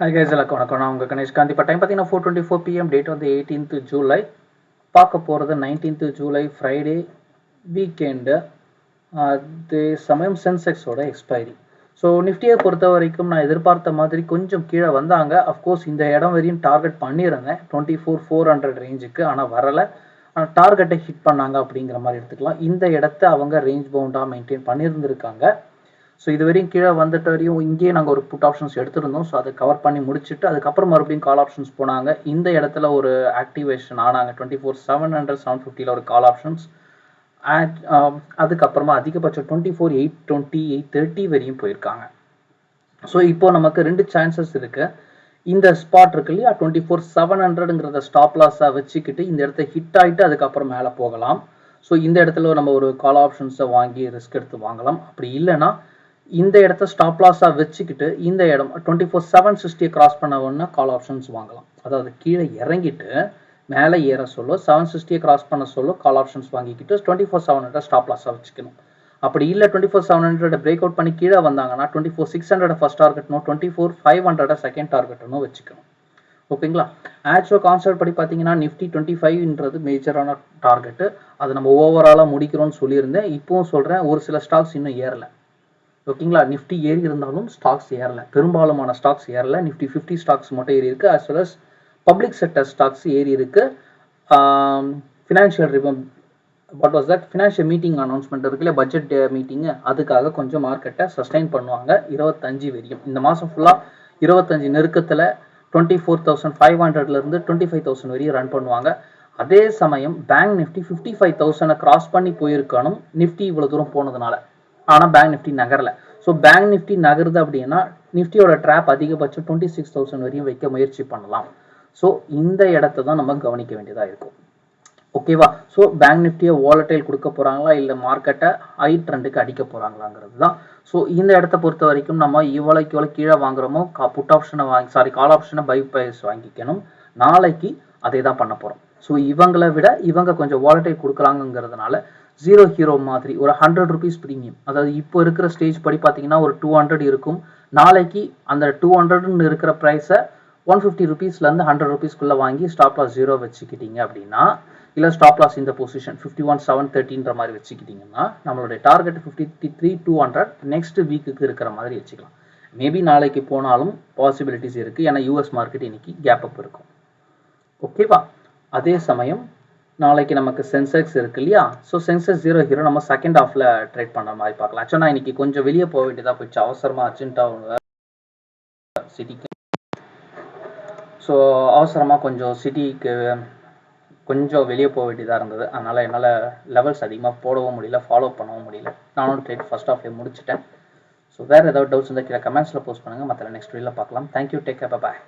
Hi guys எல்லாம் வணக்கம். நான் உங்கள் கணேஷ் காந்தி. இப்போ டைம் பார்த்தீங்கன்னா four twenty four PM date வந்து எயிட்டீன்த் ஜூலை பார்க்க போகிறது நைன்டீன்த் ஜூலை ஃப்ரைடே வீக்கெண்டு அதே சமயம் சென்செக்ஸோட எக்ஸ்பைரி ஸோ நிஃப்டியை பொறுத்த வரைக்கும் நான் எதிர்பார்த்த மாதிரி கொஞ்சம் கீழே வந்தாங்க. அஃப்கோர்ஸ் இந்த இடம் வரையும் டார்கெட் பண்ணியிருந்தேன். டுவெண்ட்டி ஃபோர் ஃபோர் ஹண்ட்ரட் ரேஞ்சுக்கு ஆனால் வரலை. ஆனால் டார்கெட்டை ஹிட் பண்ணாங்க அப்படிங்கிற மாதிரி எடுத்துக்கலாம். இந்த இடத்த அவங்க ரேஞ்ச் பவுண்டாக மெயின்டைன் பண்ணியிருந்திருக்காங்க. ஸோ இது வரையும் கீழே வந்துட்டு வரையும் இங்கேயே நாங்கள் ஒரு புட் ஆப்ஷன்ஸ் எடுத்திருந்தோம். ஸோ அதை கவர் பண்ணி முடிச்சுட்டு அதுக்கப்புறம் மறுபடியும் கால் ஆப்ஷன்ஸ் போனாங்க. இந்த இடத்துல ஒரு ஆக்டிவேஷன் ஆனாங்க. Twenty four seven hundred seven ஃபிஃப்டியில் ஒரு கால் ஆப்ஷன்ஸ் um, அதுக்கப்புறமா அதிகபட்சம் twenty four eight twenty eight thirty வரையும் போயிருக்காங்க. ஸோ இப்போ நமக்கு ரெண்டு சான்சஸ் இருக்குது இந்த ஸ்பாட் இருக்கு இல்லையா? டுவெண்ட்டி ஃபோர் செவன் ஹண்ட்ரடுங்கிறத ஸ்டாப் லாஸாக வச்சுக்கிட்டு இந்த இடத்த ஹிட் ஆகிட்டு அதுக்கப்புறம் மேலே போகலாம். ஸோ இந்த இடத்துல நம்ம ஒரு கால் ஆப்ஷன்ஸை வாங்கி ரிஸ்க் எடுத்து வாங்கலாம். அப்படி இல்லைன்னா இந்த இடத்த ஸ்டாப் லாஸாக வச்சுக்கிட்டு இந்த இடம் டுவெண்ட்டி ஃபோர் செவன் சிக்ஸ்டியை கிராஸ் பண்ண உடனே கால் ஆப்ஷன்ஸ் வாங்கலாம். அதாவது கீழே இறங்கிட்டு மேலே ஏற சொல்ல செவன் சிக்ஸ்டியை கிராஸ் பண்ண சொல்ல கால் ஆப்ஷன்ஸ் வாங்கிக்கிட்டு twenty four seven hundred stop லாஸாக வச்சுக்கணும். அப்படி இல்லை twenty four seven hundred break out பண்ணி கீழே வந்தாங்கன்னா twenty four six hundred first டார்கெட்னும் twenty four five hundred second டார்கெட்னும் வச்சுக்கணும். ஓகேங்களா ஆக்சுவல் கான்செப்ட் படி பார்த்தீங்கன்னா நிஃப்டி டுவெண்ட்டி ஃபைவ்ன்றது மேஜரான டார்கெட்டு அது நம்ம ஓவராலாக முடிக்கிறோம்னு சொல்லியிருந்தேன். இப்போவும் சொல்கிறேன் ஒரு சில ஸ்டாக்ஸ் இன்னும் ஏறலை. ஓகேங்களா? நிஃப்டி ஏறி இருந்தாலும் ஸ்டாக்ஸ் ஏறல. பெரும்பாலுமான ஸ்டாக்ஸ் ஏறல. நிஃப்டி ஃபிஃப்டி ஸ்டாக்ஸ் மட்டும் ஏறி இருக்கு. As well as public sector stocks ஏறி இருக்கு. Financial reform what was that financial meeting announcement இருக்குல்ல? பட்ஜெட் மீட்டிங்கு அதுக்காக கொஞ்சம் மார்க்கெட்டை சஸ்டைன் பண்ணுவாங்க. இருபத்தஞ்சு வரையும் இந்த மாதம் ஃபுல்லாக இருபத்தஞ்சு நெருக்கத்தில் டுவெண்ட்டி ஃபோர் தௌசண்ட் ஃபைவ் ஹண்ட்ரட்லேருந்து டுவெண்ட்டி ஃபைவ் தௌசண்ட் வரையும் ரன் பண்ணுவாங்க. அதே சமயம் பேங்க் நிஃப்டி ஃபிஃப்டி ஃபைவ் தௌசண்டை கிராஸ் பண்ணி போயிருக்கணும். நிஃப்டி இவ்வளோ தூரம் போனதுனால. ஆனால் பேங்க் நிஃப்டி நகரல. ஸோ பேங்க் நிஃப்டி நகருது அப்படின்னா நிஃப்டியோட ட்ராப் அதிகபட்சம் டுவெண்ட்டி சிக்ஸ் தௌசண்ட் வரையும் வைக்க முயற்சி பண்ணலாம். ஸோ இந்த இடத்த தான் நம்ம கவனிக்க வேண்டியதாக இருக்கும். ஓகேவா ஸோ பேங்க் நிஃப்டியை வாலட்டைல் கொடுக்க போகிறாங்களா இல்லை மார்க்கெட்டை ஹை ட்ரெண்டுக்கு அடிக்க போகிறாங்களாங்கிறது தான். ஸோ இந்த இடத்த பொறுத்த வரைக்கும் நம்ம இவ்வளோக்கு இவ்வளோ கீழே வாங்குறோமோ கா புட் ஆப்ஷனை வாங்கி சாரி கால் ஆப்ஷனை பை ப்ரைஸ் வாங்கிக்கணும். நாளைக்கு அதே தான் பண்ண போகிறோம் ஸோ இவங்களை விட இவங்க கொஞ்சம் வாலட்டைல் கொடுக்குறாங்கிறதுனால ஜீரோ ஹீரோ மாதிரி ஒரு ஹண்ட்ரட் ருபீஸ் ப்ரீமியம் அதாவது இப்போ இருக்கிற ஸ்டேஜ் படி பார்த்தீங்கன்னா ஒரு டூ ஹண்ட்ரட் இருக்கும். நாளைக்கு அந்த டூ ஹண்ட்ரட்னு இருக்கிற ப்ரைஸை ஒன் ஃபிஃப்டி ருபீஸ்லேருந்து ஹண்ட்ரட் ருபீஸ்க்குள்ளே வாங்கி ஸ்டாப் லாஸ் ஜீரோ வச்சுக்கிட்டீங்க அப்படின்னா இல்லை ஸ்டாப் லாஸ் இந்த பொசிஷன் ஃபிஃப்டி ஒன் செவன் தேர்ட்டின்ற மாதிரி வச்சுக்கிட்டிங்கன்னா நம்மளுடைய target fifty three two hundred next வீக்குக்கு இருக்கிற மாதிரி வச்சுக்கலாம். மேபி நாளைக்கு போனாலும் பாசிபிலிட்டிஸ் இருக்குது ஏன்னா யூஎஸ் மார்க்கெட் இன்னைக்கு கேப் அப் இருக்கும். ஓகேவா அதே சமயம் நாளைக்கு நமக்கு சென்செக்ஸ் இருக்கு இல்லையா? ஸோ சென்செக்ஸ் ஜீரோ ஹீரோ நம்ம செகண்ட் ஹாஃபில் ட்ரேட் பண்ணுற மாதிரி பார்க்கலாம். ஆக்சுவலாக நான் இன்னைக்கு கொஞ்சம் வெளியே போக வேண்டியதாக போயிடுச்சு அவசரமாக அர்ஜென்ட்டாக சிட்டிக்கு ஸோ அவசரமாக கொஞ்சம் சிட்டிக்கு கொஞ்சம் வெளியே போக வேண்டியதாக இருந்தது. அதனால் என்னால் லெவல்ஸ் அதிகமாக போடவும் முடியல ஃபாலோ பண்ணவும் முடியல. நானும் ட்ரேட் ஃபர்ஸ்ட் ஆஃப் முடிச்சிட்டேன். ஸோ வேறு ஏதாவது டவுட்ஸ் இருந்தால் கீழே கமெண்ட்ஸில் போஸ்ட் பண்ணுங்கள் மற்ற நெக்ஸ்ட் வீடியோவில் பார்க்கலாம். Thank you take care bye